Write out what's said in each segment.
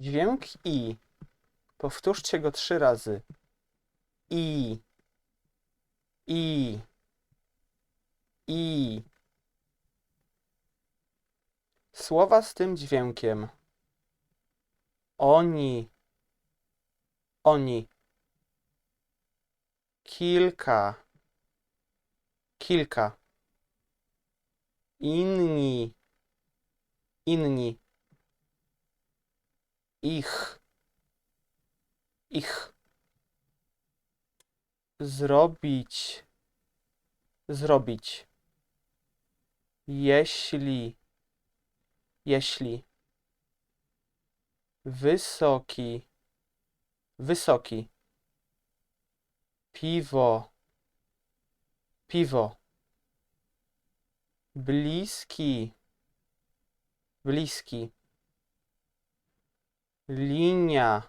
Dźwięk i. Powtórzcie go trzy razy. I. I. I. Słowa z tym dźwiękiem. Oni. Oni. Kilka. Kilka. Inni. Inni. Ich. Ich. Zrobić. Zrobić. Jeśli. Jeśli. Wysoki. Wysoki. Piwo. Piwo. Bliski. Bliski. Linia.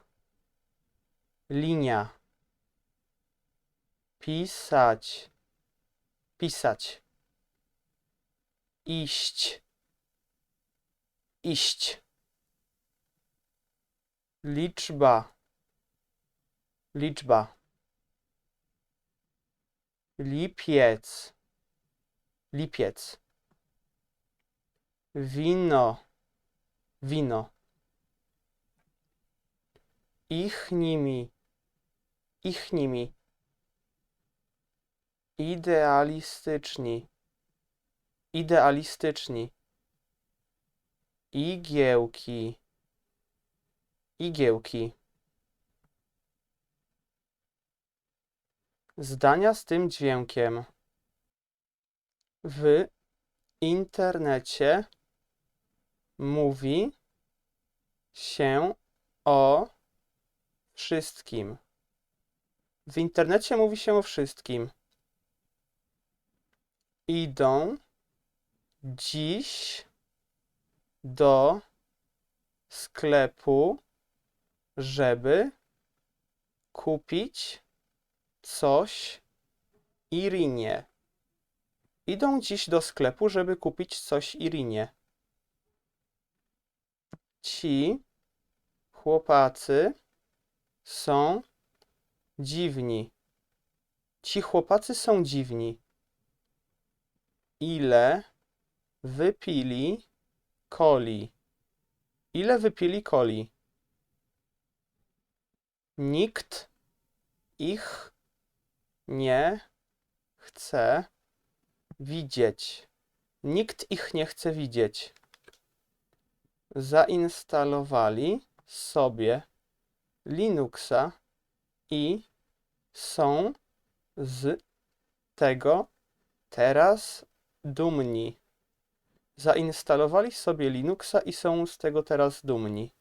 Linia. Pisać. Pisać. Iść. Iść. Liczba. Liczba. Lipiec. Lipiec. Wino. Wino. Ich nimi. Ich nimi. Idealistyczni. Idealistyczni. Igiełki. Igiełki. Zdania z tym dźwiękiem. W internecie mówi się o wszystkim. W internecie mówi się o wszystkim. Idą dziś do sklepu, żeby kupić coś Irinie. Idą dziś do sklepu, żeby kupić coś Irinie. Ci chłopacy są dziwni. Ci chłopacy są dziwni. Ile wypili coli? Ile wypili coli? Nikt ich nie chce widzieć. Nikt ich nie chce widzieć. Zainstalowali sobie Linuxa i są z tego teraz dumni. Zainstalowali sobie Linuxa i są z tego teraz dumni.